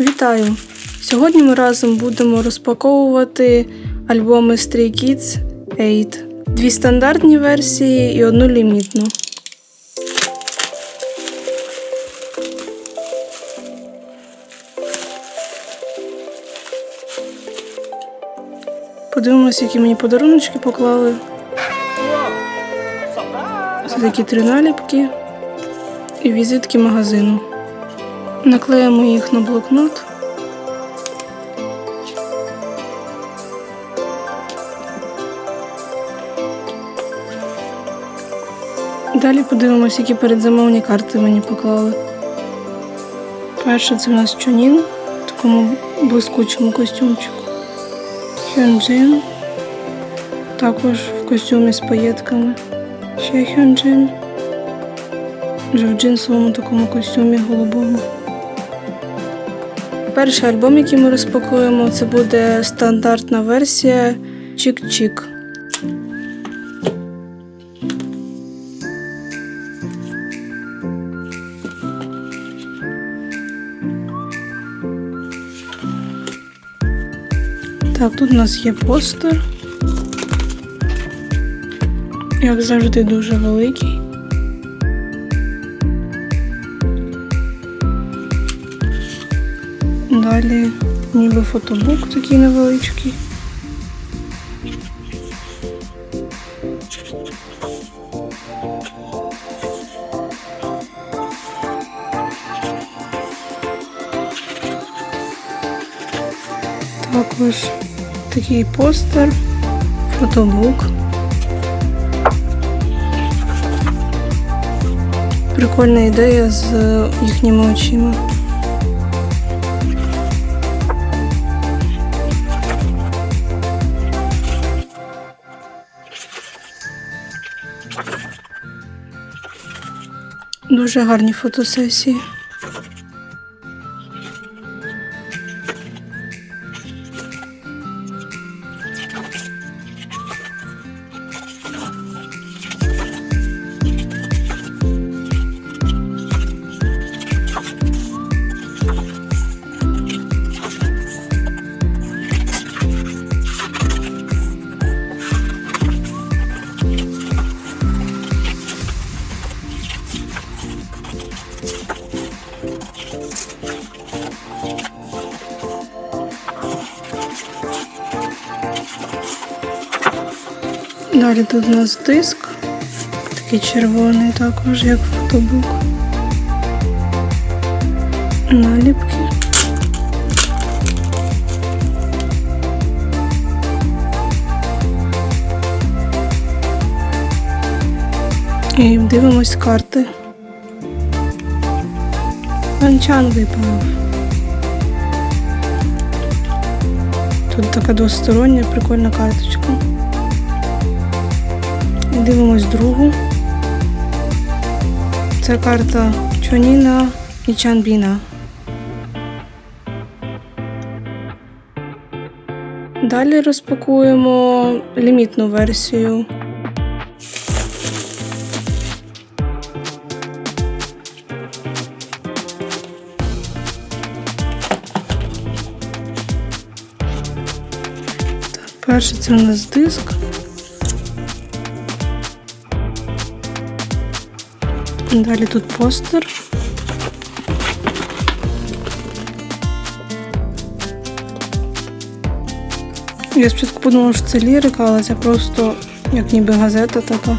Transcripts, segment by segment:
Вітаю! Сьогодні ми разом будемо розпаковувати альбоми Stray Kids 8. Дві стандартні версії і одну лімітну. Подивимося, які мені подаруночки поклали. Це такі три наліпки і візитки магазину. Наклеїмо їх на блокнот. Далі подивимося, які передзамовні карти мені поклали. Перше це в нас Чонін в такому блискучому костюмчику. Хьонджин. Також в костюмі з паєтками. Ще Хьонджин. Вже в джинсовому такому костюмі голубому. Перший альбом, який ми розпакуємо, це буде стандартна версія Чік-Чік. Так, тут у нас є постер. Як завжди, дуже великий. Далі ніби фотобук такий невеличкий. Також такий постер, фотобук. Прикольна ідея з їхніми очима. Дуже гарні фотосесії. Далі тут у нас диск, такий червоний також, як фотобук. Наліпки. І дивимось карти. Ланчан випав. Тут така двостороння прикольна карточка. Дивимось другу. Це карта Чоніна і Чанбіна. Далі розпакуємо лімітну версію. Перше це у нас диск. Далі тут постер. Я спочатку подумала, що це лірика, але це просто як ніби газета така.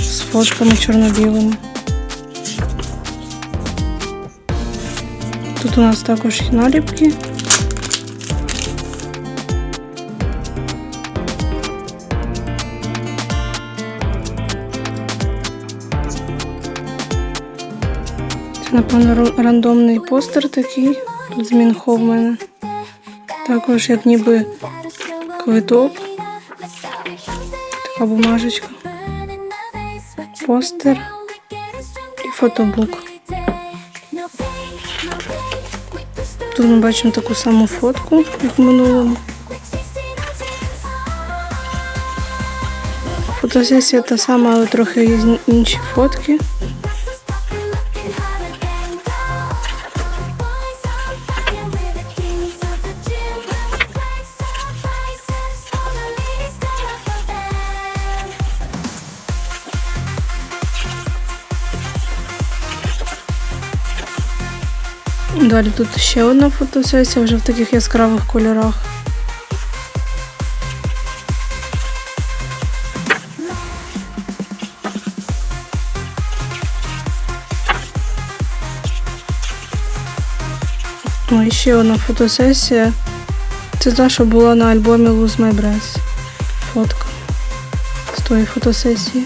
З фотками чорно-білими. Тут у нас також і наліпки. Напевно, рандомний постер такий. Тут з в. Також як ніби квиток. Така бумажечка. Постер і фотобук. Тут ми бачимо таку саму фотку, як в минулому. Фотосесія та сама, але трохи інші фотки. Далі тут ще одна фотосесія вже в таких яскравих кольорах. Ну і ще одна фотосесія. Це та, що була на альбомі Lose My Breath. Фотка з тої фотосесії.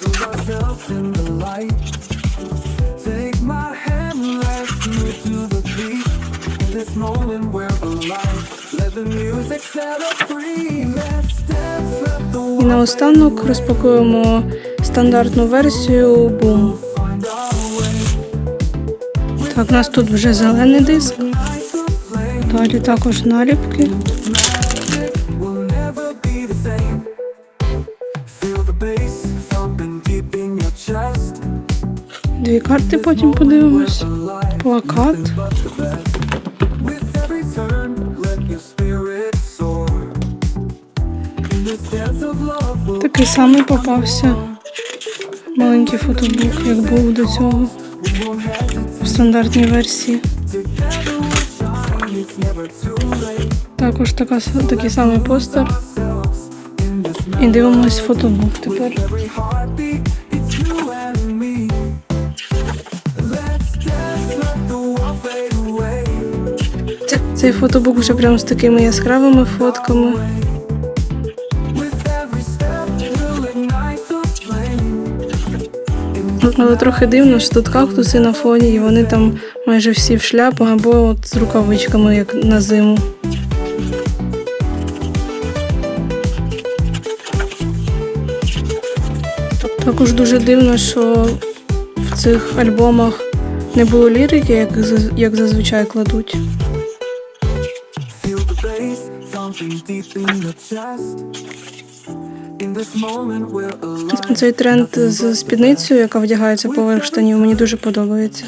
Bright, let's lose ourselves in the light. Take my hand, let's move to the beat. In this moment we're alive. Let the music set us free. Let's dance, let the І наостанок розпакуємо стандартну версію way. Так, у нас тут вже зелений диск, далі також наліпки. Дві карти потім подивимось. Плакат. Такий самий попався. Маленький фотобук, як був до цього в стандартній версії. Також така, такий самий постер. І дивимось фотобук тепер. Цей фотобук вже прямо з такими яскравими фотками. Але трохи дивно, що тут кактуси на фоні, і вони там майже всі в шляпах або от з рукавичками, як на зиму. Також дуже дивно, що в цих альбомах не було лірики, як зазвичай кладуть. Deep in your chest. Цей тренд з спідницею, яка вдягається поверх штанів, мені дуже подобається.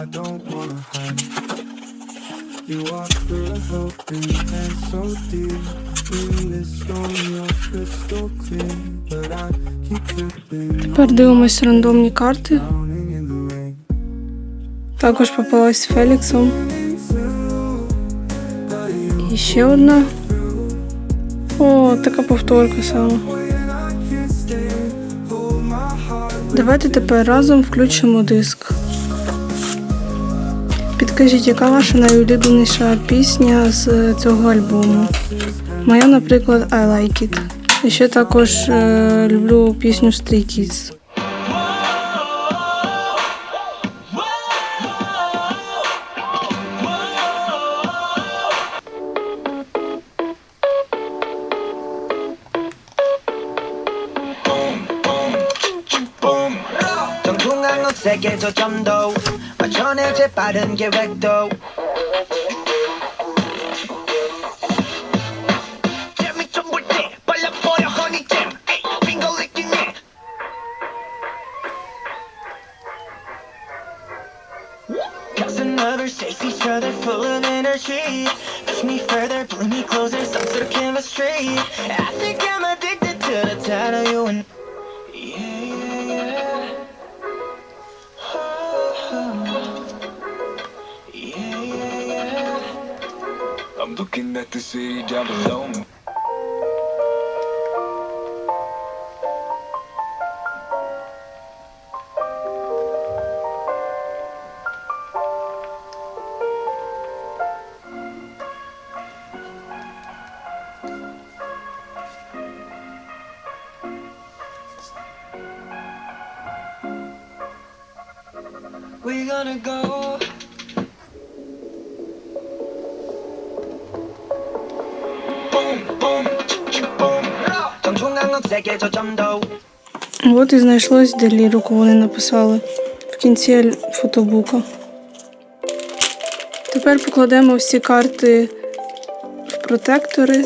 I don't wanna hide. You walk through a helping hand so deep. In this storm, you're crystal clear. But I keep tripping, Тепер дивимось рандомні карти. the. Також попалась з Феліксом. І ще одна. О, така повторка саме. Heart. Давайте тепер разом включимо диск. Підкажіть, яка ваша найулюбленіша пісня з цього альбому? Моя, наприклад, I Like It. І ще також е, люблю пісню Stray Kids. 정중앙 녹색의 저점도 전에 제 빠른 계획도 looking at the city down below. We gonna go. От і знайшлось, де лірику вони написали в кінці фотобука. Тепер покладемо всі карти в протектори.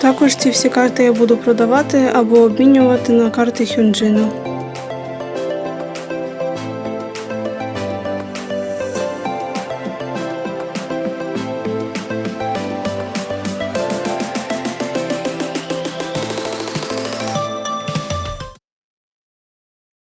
Також ці всі карти я буду продавати або обмінювати на карти Хюнджина.